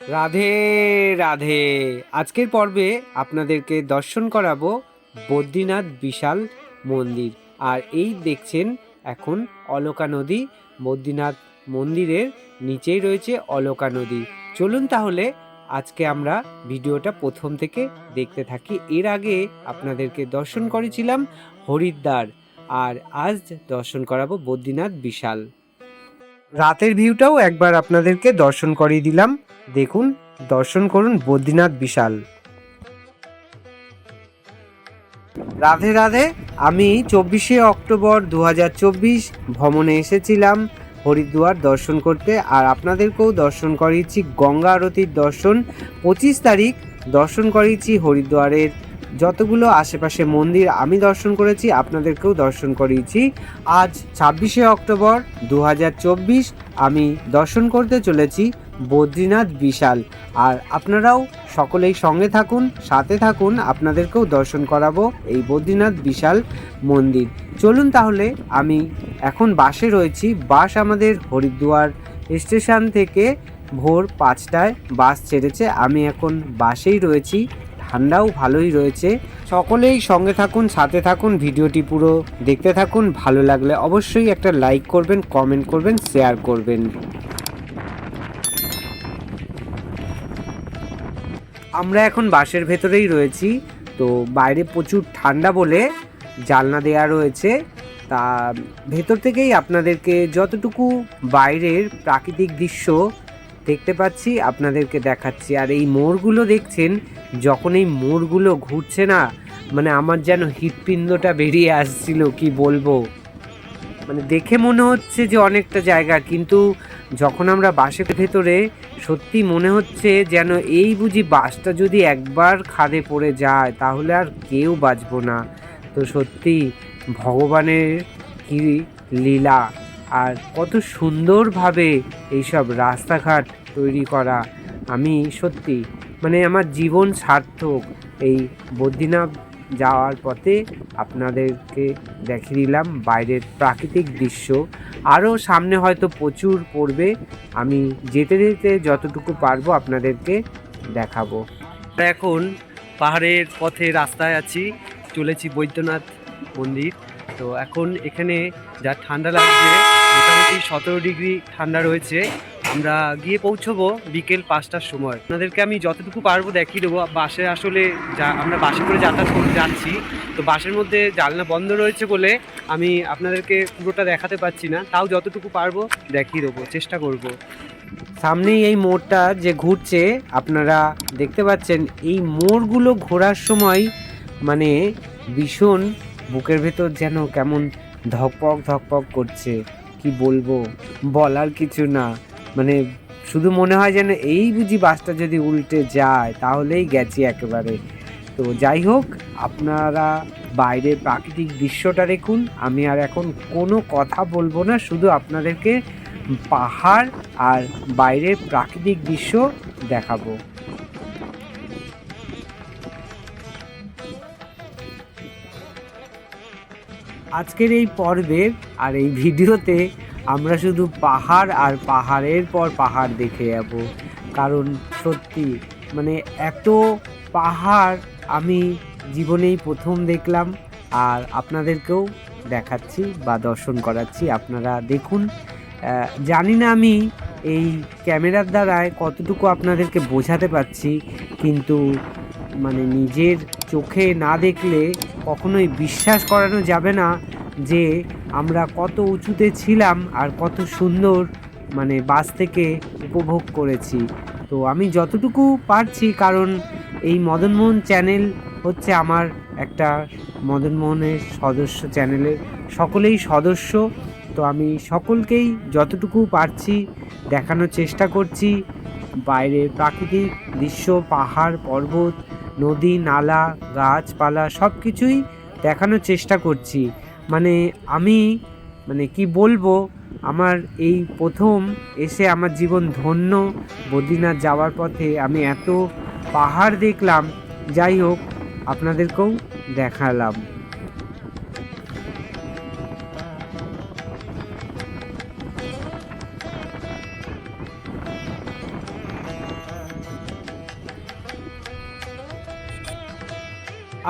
রাধে রাধে। আজকের পর্বে আপনাদেরকে দর্শন করাবো বদ্রীনাথ বিশাল মন্দির। আর এই দেখছেন এখন অলকা নদী, বদ্রীনাথ মন্দিরের নিচেই রয়েছে অলকা নদী। চলুন তাহলে আজকে আমরা ভিডিওটা প্রথম থেকে দেখতে থাকি। এর আগে আপনাদেরকে দর্শন করেছিলাম হরিদ্বার। আর আজ দর্শন করাবো বদ্রীনাথ বিশাল। রাতের ভিউটাও একবার আপনাদেরকে দর্শন করিয়ে দিলাম। দেখুন, দর্শন করুন বদ্রীনাথ বিশাল। রাধে রাধে, আমি চব্বিশে অক্টোবর দু হাজার চব্বিশ ভ্রমণে এসেছিলাম হরিদ্বার দর্শন করতে আর আপনাদেরকেও দর্শন করিয়েছি গঙ্গা আরতির দর্শন। পঁচিশ তারিখ দর্শন করিয়েছি হরিদ্বারের যতগুলো আশেপাশে মন্দির আমি দর্শন করেছি, আপনাদেরকেও দর্শন করিয়েছি। আজ ছাব্বিশে অক্টোবর দু হাজার চব্বিশ আমি দর্শন করতে চলেছি বদ্রীনাথ বিশাল। আর আপনারাও সকলেই সঙ্গে থাকুন, সাথে থাকুন, আপনাদেরকেও দর্শন করাবো এই বদ্রীনাথ বিশাল মন্দির। চলুন তাহলে, আমি এখন বাসে রয়েছি। বাস আমাদের হরিদ্বার স্টেশন থেকে ভোর পাঁচটায় বাস ছেড়েছে। আমি এখন বাসেই রয়েছি। ঠান্ডাও ভালোই রয়েছে। সকলেই সঙ্গে থাকুন, সাথে থাকুন, ভিডিওটি পুরো দেখতে থাকুন। ভালো লাগলে অবশ্যই একটা লাইক করবেন, কমেন্ট করবেন, শেয়ার করবেন। আমরা এখন বাসের ভেতরেই রয়েছি। তো বাইরে প্রচুর ঠান্ডা বলে জানলা দেওয়া রয়েছে। তা ভেতর থেকেই আপনাদেরকে যতটুকু বাইরের প্রাকৃতিক দৃশ্য দেখতে পাচ্ছি, আপনাদেরকে দেখাচ্ছি। আর এই মোড়গুলো দেখছেন যখন এই মোড়গুলো ঘুরছে না মানে আমার যেন হৃৎপিণ্ডটা বেরিয়ে আসছিল, কি বলব? মানে দেখে মনে হচ্ছে যে অনেকটা জায়গা, কিন্তু যখন আমরা বাসের ভেতরে, সত্যি মনে হচ্ছে যেন এই বুঝি বাসটা যদি একবার খাদে পড়ে যায়, তাহলে আর কেউ বাঁচবো না। তো সত্যি ভগবানের কি লীলা, আর কত সুন্দরভাবে এইসব রাস্তাঘাট তৈরি করা, আমি সত্যি মানে আমার জীবন সার্থক। এই বদ্রীনাথ যাওয়ার পথে আপনাদেরকে দেখিয়ে দিলাম বাইরের প্রাকৃতিক দৃশ্য। আরও সামনে হয়তো প্রচুর পড়বে। আমি যেতে যেতে যতটুকু পারব আপনাদেরকে দেখাবো। এখন পাহাড়ের পথে রাস্তায় আছি, চলেছি বৈদ্যনাথ মন্দির। তো এখন এখানে যা ঠান্ডা লাগছে, মোটামুটি সতেরো ডিগ্রি ঠান্ডা রয়েছে। আমরা গিয়ে পৌঁছবো বিকেল পাঁচটার সময়। আপনাদেরকে আমি যতটুকু পারব দেখিয়ে দেবো। বাসে আসলে যা, আমরা বাসে করে যাতায়াত করে, যাচ্ছি। তো বাসের মধ্যে জানলা বন্ধ রয়েছে বলে আমি আপনাদেরকে পুরোটা দেখাতে পাচ্ছি না। তাও যতটুকু পারব দেখিয়ে দেবো, চেষ্টা করব। সামনেই এই মোড়টা যে ঘুরছে, আপনারা দেখতে পাচ্ছেন, এই মোড়গুলো ঘোরার সময় মানে ভীষণ বুকের ভেতর যেন কেমন ধকপক ধকপক করছে। কি বলব? বলার কিছু না। মানে শুধু মনে হয় যেন এই বুঝি বাসটা যদি উল্টে যায়, তাহলেই গেছি একেবারে। তো যাই হোক, আপনারা বাইরের প্রাকৃতিক দৃশ্যটা দেখুন। আমি আর এখন কোনো কথা বলব না, শুধু আপনাদেরকে পাহাড় আর বাইরের প্রাকৃতিক দৃশ্য দেখাবো। আজকের এই পর্বের আর এই ভিডিওতে আমরা শুধু পাহাড় আর পাহাড়ের পর পাহাড় দেখে যাব। কারণ সত্যি মানে এত পাহাড় আমি জীবনেই প্রথম দেখলাম আর আপনাদেরকেও দেখাচ্ছি বা দর্শন করাচ্ছি। আপনারা দেখুন জানি না আমি এই ক্যামেরার দ্বারায় কতটুকু আপনাদেরকে বোঝাতে পারছি, কিন্তু মানে নিজের চোখে না দেখলে কখনোই বিশ্বাস করানো যাবে না। যে আমরা কত উঁচুতে ছিলাম আর কত সুন্দর মানে বাস থেকে উপভোগ করেছি। তো আমি যতটুকু পারছি, কারণ এই মদনমোহন চ্যানেল হচ্ছে আমার একটা মদনমোহনের সদস্য চ্যানেলের সকলেই সদস্য। তো আমি সকলকেই যতটুকু পারছি দেখানোর চেষ্টা করছি। বাইরের প্রাকৃতিক দৃশ্য, পাহাড়, পর্বত, নদী, নালা, গাছপালা সব কিছুই দেখানোর চেষ্টা করছি। মানে আমি মানে কি বলব, আমার এই প্রথম এসে আমার জীবন ধন্য বদ্রীনাথ যাওয়ার পথে আমি এত পাহাড় দেখলাম, যাই হোক, আপনাদেরকেও দেখালাম।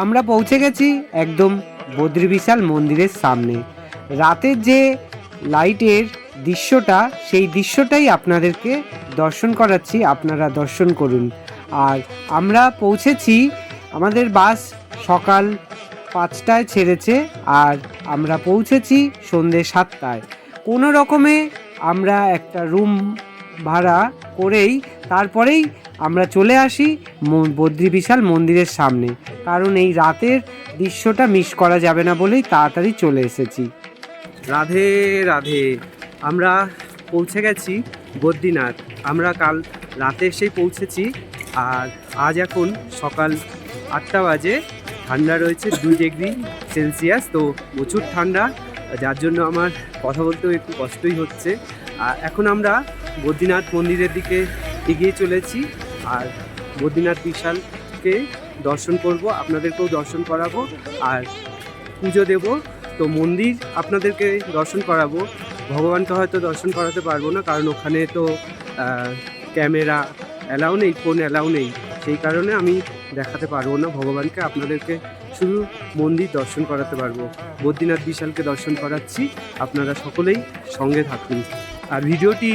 আমরা পৌঁছে গেছি একদম বদ্রী বিশাল মন্দিরের সামনে। রাতের যে লাইটের দৃশ্যটা, সেই দৃশ্যটাই আপনাদেরকে দর্শন করাচ্ছি। আপনারা দর্শন করুন। আর আমরা পৌঁছেছি, আমাদের বাস সকাল পাঁচটায় ছেড়েছে আর আমরা পৌঁছেছি সন্ধ্যে সাতটায়। কোনো রকমে আমরা একটা রুম ভাড়া করেই তারপরেই আমরা চলে আসি বদ্রী বিশাল মন্দিরের সামনে। কারণ এই রাতের দৃশ্যটা মিস করা যাবে না বলেই তাড়াতাড়ি চলে এসেছি। রাধে রাধে। আমরা পৌঁছে গেছি বদ্রীনাথ। আমরা কাল রাতে এসেই পৌঁছেছি আর আজ এখন সকাল আটটা বাজে। ঠান্ডা রয়েছে দুই ডিগ্রি সেলসিয়াস, তো প্রচুর ঠান্ডা। যার জন্য আমার কথা বলতেও একটু কষ্টই হচ্ছে। এখন আমরা বদ্রীনাথ মন্দিরের দিকে এগিয়ে চলেছি। আর বদ্রীনাথ বিশালকে দর্শন করব, আপনাদেরকেও দর্শন করাবো, আর পুজো দেব। তো মন্দির আপনাদেরকে দর্শন করাবো। ভগবানকে হয়তো দর্শন করাতে পারব না, কারণ ওখানে তো ক্যামেরা অ্যালাউ নেই, ফোন অ্যালাউ নেই। সেই কারণে আমি দেখাতে পারব না, ভগবানকে আপনাদেরকে শুধু মন্দির দর্শন করাতে পারব। বদ্রীনাথ বিশালকে দর্শন করাচ্ছি। আপনারা সকলেই সঙ্গে থাকুন। আর ভিডিওটি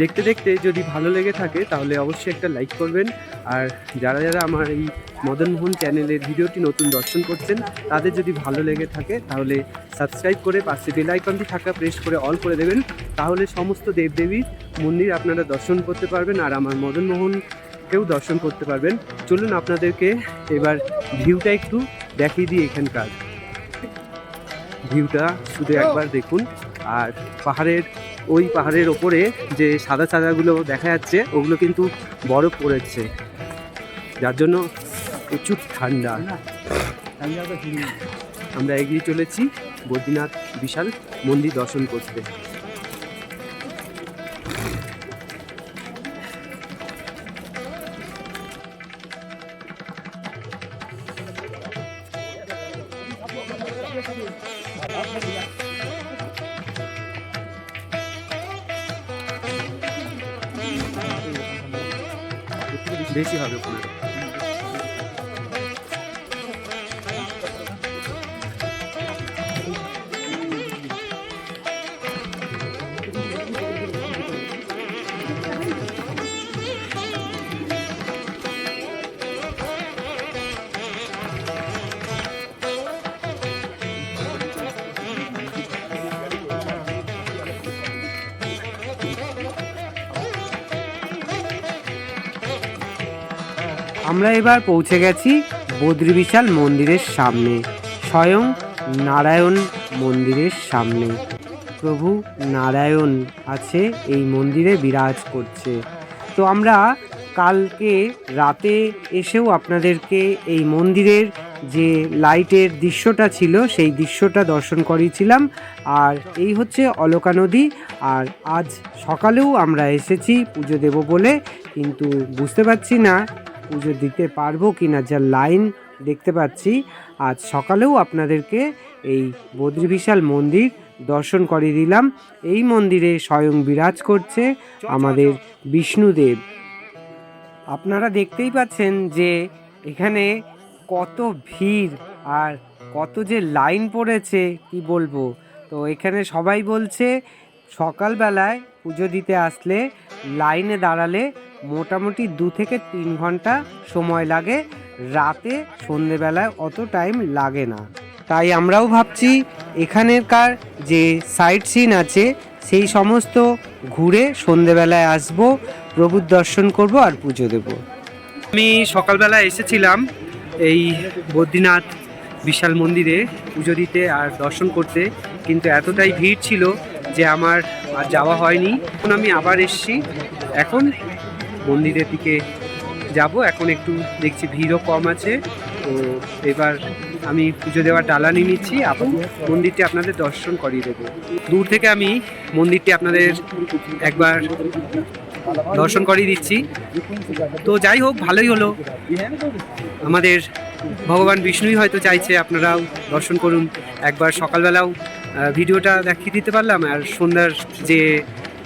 দেখতে দেখতে যদি ভালো লেগে থাকে তাহলে অবশ্যই একটা লাইক করবেন। আর যারা যারা আমার এই মদনমোহন চ্যানেলের ভিডিওটি নতুন দর্শন করছেন তাদের যদি ভালো লেগে থাকে তাহলে সাবস্ক্রাইব করে পাশে বেল আইকনটি থাকা প্রেস করে অল করে দেবেন। তাহলে সমস্ত দেবদেবীর মন্দির আপনারা দর্শন করতে পারবেন আর আমার মদনমোহনকেও দর্শন করতে পারবেন। চলুন আপনাদেরকে এবার ভিউটা একটু দেখিয়ে দিই এখানকার। ভিউটা শুধু একবার দেখুন আর পাহাড়ের ওই পাহাড়ের ওপরে যে সাদা সাদাগুলো দেখা যাচ্ছে, ওগুলো কিন্তু বরফ পড়েছে। যার জন্য প্রচুর ঠান্ডা। আমরা এগিয়ে চলেছি বদ্রীনাথ বিশাল মন্দির দর্শন করতে। বেশি হবে পনেরো আমরা এবার পৌঁছে গেছি বদ্রী বিশাল মন্দিরের সামনে, স্বয়ং নারায়ণ মন্দিরের সামনে। প্রভু নারায়ণ আছে এই মন্দিরে বিরাজ করছে। তো আমরা কালকে রাতে এসেও আপনাদেরকে এই মন্দিরের যে লাইটের দৃশ্যটা ছিল, সেই দৃশ্যটা দর্শন করিয়েছিলাম। আর এই হচ্ছে অলকা নদী। আর আজ সকালেও আমরা এসেছি পুজো দেব বলে, কিন্তু বুঝতে পারছি না পুজো দিতে পারব কি না যা লাইন দেখতে পাচ্ছি। আজ সকালেও আপনাদেরকে এই বদ্রী বিশাল মন্দির দর্শন করিয়ে দিলাম। এই মন্দিরে স্বয়ং বিরাজ করছে আমাদের বিষ্ণুদেব। আপনারা দেখতেই পাচ্ছেন যে এখানে কত ভিড় আর কত যে লাইন পড়েছে, কি বলব? তো এখানে সবাই বলছে, সকালবেলায় পুজো দিতে আসলে লাইনে দাঁড়ালে মোটামুটি দু থেকে তিন ঘণ্টা সময় লাগে। রাতে, সন্ধেবেলায় অত টাইম লাগে না। তাই আমরাও ভাবছি এখানেরকার যে সাইট সিন আছে, সেই সমস্ত ঘুরে সন্ধেবেলায় আসব, প্রভুর দর্শন করব আর পুজো দেব। আমি সকালবেলা এসেছিলাম এই বদ্রীনাথ বিশাল মন্দিরে পুজো দিতে আর দর্শন করতে। কিন্তু এতটাই ভিড় ছিল যে আমার আর যাওয়া হয়নি। এখন আমি আবার এসেছি। এখন মন্দিরের দিকে যাব। এখন একটু দেখছি ভিড়ও কম আছে। তো এবার আমি পুজো দেওয়ার ডালা নিয়ে নিচ্ছি এবং মন্দিরটি আপনাদের দর্শন করিয়ে দেবো। দূর থেকে আমি মন্দিরটি আপনাদের একবার দর্শন করিয়ে দিচ্ছি। তো যাই হোক, ভালোই হলো। আমাদের ভগবান বিষ্ণুই হয়তো চাইছে আপনারাও দর্শন করুন। একবার সকালবেলাও ভিডিওটা দেখিয়ে দিতে পারলাম। আর সন্ধ্যার যে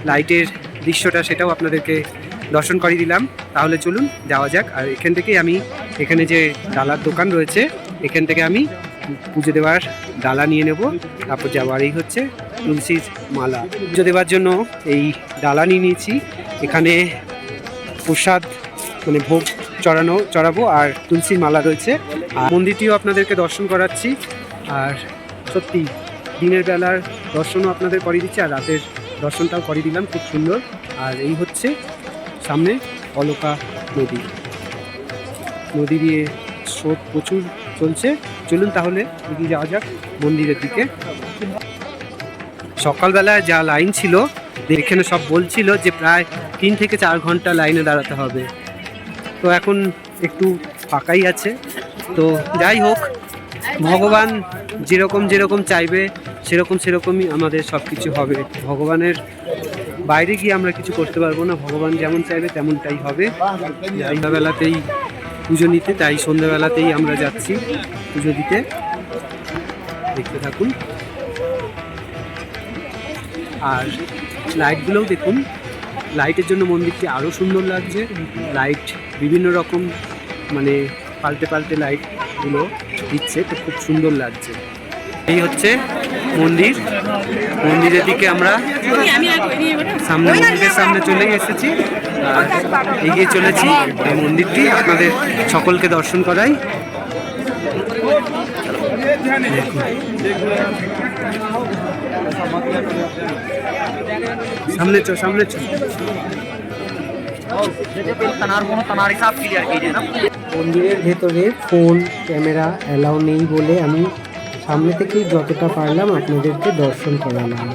লাইটের দৃশ্যটা, সেটাও আপনাদেরকে দর্শন করিয়ে দিলাম। তাহলে চলুন যাওয়া যাক। আর এখান থেকেই আমি এখানে যে ডালার দোকান রয়েছে, এখান থেকে আমি পুজো দেওয়ার ডালা নিয়ে নেব। তারপর যাওয়ার এই হচ্ছে তুলসীর মালা। পুজো দেওয়ার জন্য এই ডালা নিয়ে নিয়েছি। এখানে প্রসাদ মানে ভোগ চড়ানো, চড়াবো। আর তুলসীর মালা রয়েছে। আর মন্দিরটিও আপনাদেরকে দর্শন করাচ্ছি। আর সত্যি, দিনের বেলার দর্শনও আপনাদের করিয়ে দিচ্ছি। আর রাতের দর্শনটাও করিয়ে দিলাম। খুব সুন্দর। আর এই হচ্ছে সামনে অলকা নদী। নদী দিয়ে স্রোত প্রচুর চলছে। চলুন তাহলে এগিয়ে যাওয়া যাক মন্দিরের দিকে। সকালবেলায় যা লাইন ছিল, এখানে সব বলছিল যে প্রায় তিন থেকে চার ঘণ্টা লাইনে দাঁড়াতে হবে। তো এখন একটু ফাঁকাই আছে। তো যাই হোক, ভগবান যেরকম যেরকম চাইবে, সেরকম সেরকমই আমাদের সব কিছু হবে। ভগবানের বাইরে গিয়ে আমরা কিছু করতে পারব না। ভগবান যেমন চাইবে তেমনটাই হবে। সন্ধ্যাবেলাতেই পুজো নিতে, তাই সন্ধ্যাবেলাতেই আমরা যাচ্ছি পুজো দিতে। দেখতে থাকুন। আর লাইটগুলোও দেখুন। লাইটের জন্য মন্দিরটি আরও সুন্দর লাগছে। লাইট বিভিন্ন রকম মানে পাল্টে পাল্টে লাইটগুলো দিচ্ছে। তো খুব সুন্দর লাগছে। এই হচ্ছে মন্দির। মন্দিরের দিকে আমরা সামনে মন্দিরের সামনে চলেই এসেছি। এগিয়ে চলেছি এই মন্দিরটি। আপনাদের সকলকে দর্শন করাই। সামনে চো সামনে চো। মন্দিরের ভেতরে ফোন, ক্যামেরা অ্যালাউ নেই বলে আমি সামনে থেকে যতটা পারলাম আপনাদেরকে দর্শন করালাম।